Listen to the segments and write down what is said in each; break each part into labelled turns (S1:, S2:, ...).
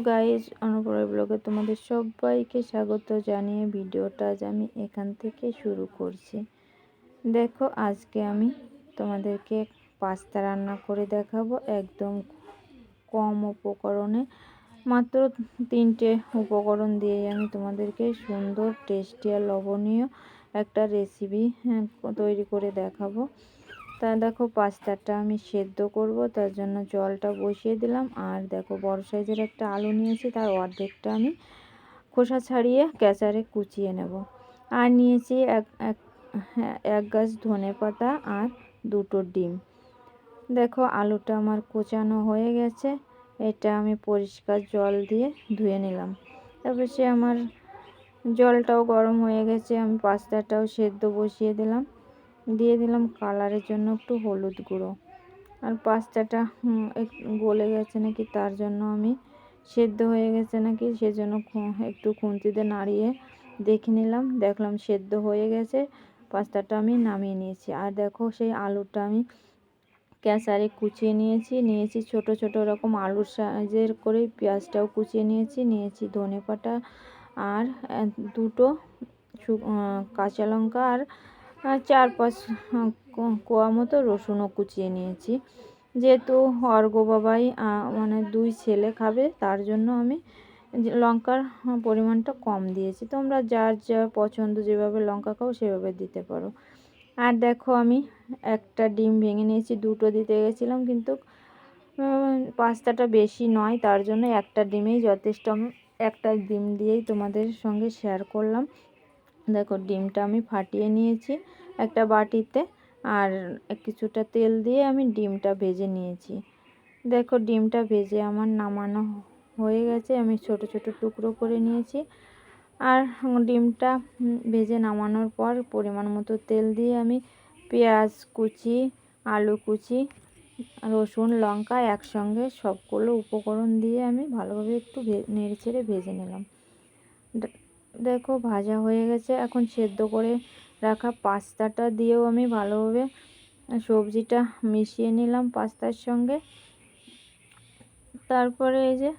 S1: ব্লগে তোমাদের সবাইকে স্বাগত জানিয়ে ভিডিওটা আজ আমি এখান থেকে শুরু করছি। দেখো আজকে আমি তোমাদেরকে পাস্তা রান্না করে দেখাবো একদম কম উপকরণে। মাত্র তিনটে উপকরণ দিয়ে আমি তোমাদেরকে সুন্দর টেস্টি আর লবণীয় একটা রেসিপি হ্যাঁ, তৈরি করে দেখাবো। তা দেখো পাস্তাটা আমি সেদ্ধ করব তার জন্য জলটা বসিয়ে দিলাম। আর দেখো বড় সাইজের একটা আলু নিয়েছি তার অর্ধেকটা আমি খোসা ছাড়িয়ে ক্যাচারে কুচিয়ে নেব। আর নিয়েছি এক এক হ্যাঁ, এক গাছ ধনে পাতা আর দুটো ডিম। দেখো আলুটা আমার কোচানো হয়ে গেছে এটা আমি পরিষ্কার জল দিয়ে ধুয়ে নিলাম। তারপর সে আমার জলটাও গরম হয়ে গেছে আমি পাস্তাটাও সেদ্ধ বসিয়ে দিলাম। দিয়ে দিলাম কালারের জন্য একটু হলুদ গুঁড়ো। আর পাস্তাটা গলে গেছে নাকি তার জন্য আমি সেদ্ধ হয়ে গেছে নাকি সেজন্য একটু খুন্তিতে নাড়িয়ে দেখে নিলাম। দেখলাম সেদ্ধ হয়ে গেছে, পাস্তাটা আমি নামিয়ে নিয়েছি। আর দেখো সেই আলুটা আমি ক্যাসারে কুচিয়ে নিয়েছি নিয়েছি ছোট ছোট রকম আলুর সাইজের করে পেঁয়াজটাও কুচিয়ে নিয়েছি নিয়েছি ধনে পাতা আর দুটো কাঁচা লঙ্কা আর চার পাঁচ কোয়া মতো রসুনও কুচিয়ে নিয়েছি। যেহেতু অর্ঘ বাবাই মানে দুই ছেলে খাবে, তার জন্য আমি লঙ্কার পরিমাণটা কম দিয়েছি। তোমরা যার যা পছন্দ যেভাবে লঙ্কা খাও, সেভাবে দিতে পারো। আর দেখো আমি একটা ডিম ভেঙে নিয়েছি, দুটো দিতে গেছিলাম, কিন্তু পাস্তাটা বেশি নয়, তার জন্য একটা ডিমেই যথেষ্ট। একটা ডিম দিয়েই তোমাদের সঙ্গে শেয়ার করলাম। দেখো ডিমটা আমি ফাটিয়ে নিয়েছি একটা বাটিতে আর কিছুটা তেল দিয়ে আমি ডিমটা ভেজে নিয়েছি। দেখো ডিমটা ভেজে আমার নামানো হয়ে গেছে, আমি ছোট ছোট টুকরো করে নিয়েছি। আর ডিমটা ভেজে নামানোর পর পরিমাণ মতো তেল দিয়ে আমি পেঁয়াজ কুচি, আলু কুচি, রসুন, লঙ্কা একসঙ্গে সবগুলো উপকরণ দিয়ে আমি ভালোভাবে একটু নেড়ে ছেড়ে ভেজে নিলাম। দেখো ভাজা হয়ে গেছে। এখন সেদ্ধ করে রাখা পাস্তাটা দিয়েও আমি ভালোভাবে সবজিটা মিশিয়ে নিলাম পাস্তার সঙ্গে। তারপরে এই যে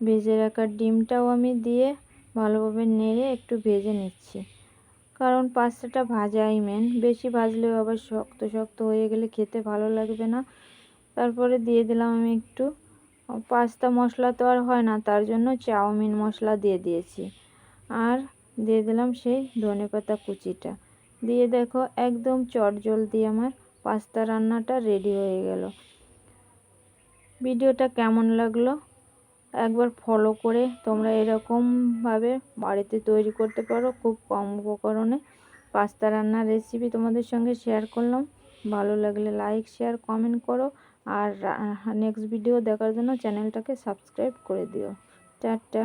S1: ভেজে রাখা ডিমটাও আমি দিয়ে ভালোভাবে নেড়ে একটু ভেজে নিচ্ছি। কারণ পাস্তাটা ভাজাই মেন বেশি ভাজলেও আবার শক্ত শক্ত হয়ে গেলে খেতে ভালো লাগবে না। তারপরে দিয়ে দিলাম আমি একটু। পাস্তা মশলা তো আর হয় না, তার জন্য চাউমিন মশলা দিয়ে দিয়েছি। আর দিয়ে দিলাম সেই ধনে পাতা কুচিটা। দিয়ে দেখো একদম চট দিয়ে আমার পাস্তা রান্নাটা রেডি হয়ে গেল। ভিডিওটা কেমন লাগল? একবার ফলো করে তোমরা এরকমভাবে বাড়িতে তৈরি করতে পারো খুব কম উপকরণে। পাস্তা রান্নার রেসিপি তোমাদের সঙ্গে শেয়ার করলাম। ভালো লাগলে লাইক শেয়ার কমেন্ট করো। আর নেক্সট ভিডিও দেখার জন্য চ্যানেলটাকে সাবস্ক্রাইব করে দিও। টাটা।